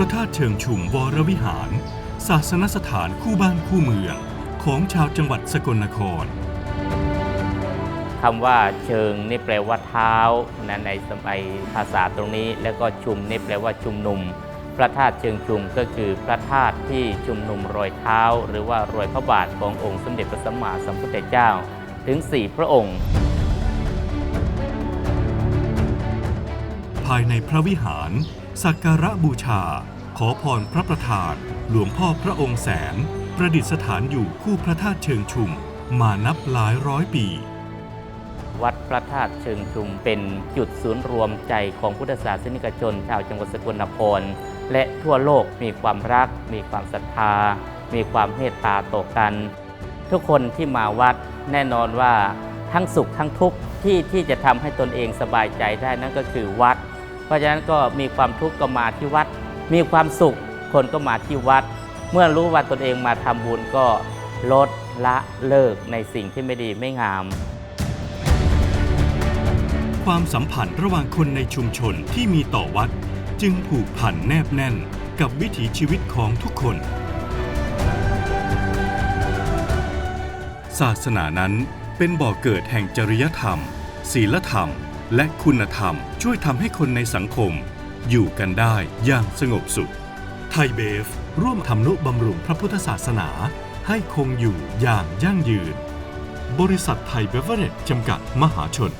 ระธาตุเชิงชุมวรวิหาร ศาสนสถานคู่บ้านคู่เมือง ของชาวจังหวัดสกลนครคำว่าเชิงนี่แปลว่าเท้านะในสมัยภาษาตรงนี้ แล้วก็ชุมนี่แปลว่าชุมนุม พระธาตุเชิงชุมก็คือพระธาตุที่ชุมนุมรอยเท้า หรือว่ารอยพระบาทขององค์สมเด็จพระสัมมาสัมพุทธเจ้า ถึง 4 พระองค์ ภายในพระวิหาร สักการะบูชา ขอพรพระประธาน หลวงพ่อพระองค์แสน ประดิษฐานอยู่คู่พระธาตุเชิงชุม มานับหลายร้อยปีวัดพระธาตุเชิงชุมเป็นจุดศูนย์รวมใจของพุทธศาสนิกชน ชาวจังหวัดสกลนคร และทั่วโลกมีความรัก มีความศรัทธา มีความเมตตาต่อกัน ทุกคนที่มาวัดแน่นอนว่าทั้งสุขทั้งทุกข์ที่ที่จะทำให้ตนเองสบายใจได้นั่นก็คือวัด เพราะฉะนั้นก็มีความทุกข์ก็มาที่วัด มีความสุขคนก็มาที่วัด เมื่อรู้ว่าตนเองมาทำบุญก็ลดละเลิกในสิ่งที่ไม่ดีไม่งาม ความสัมพันธ์ระหว่างคนในชุมชนที่มีต่อวัด จึงผูกพันแนบแน่นกับวิถีชีวิตของทุกคน ศาสนานั้นเป็นบ่อเกิดแห่งจริยธรรม ศีลธรรม และคุณธรรมช่วยทำให้คนในสังคม อยู่กันได้อย่างสงบสุข ไทยเบฟ ร่วมทำนุบำรุงพระพุทธศาสนา ให้คงอยู่อย่างยั่งยืน บริษัทไทยเบเวอเรจจำกัดมหาชน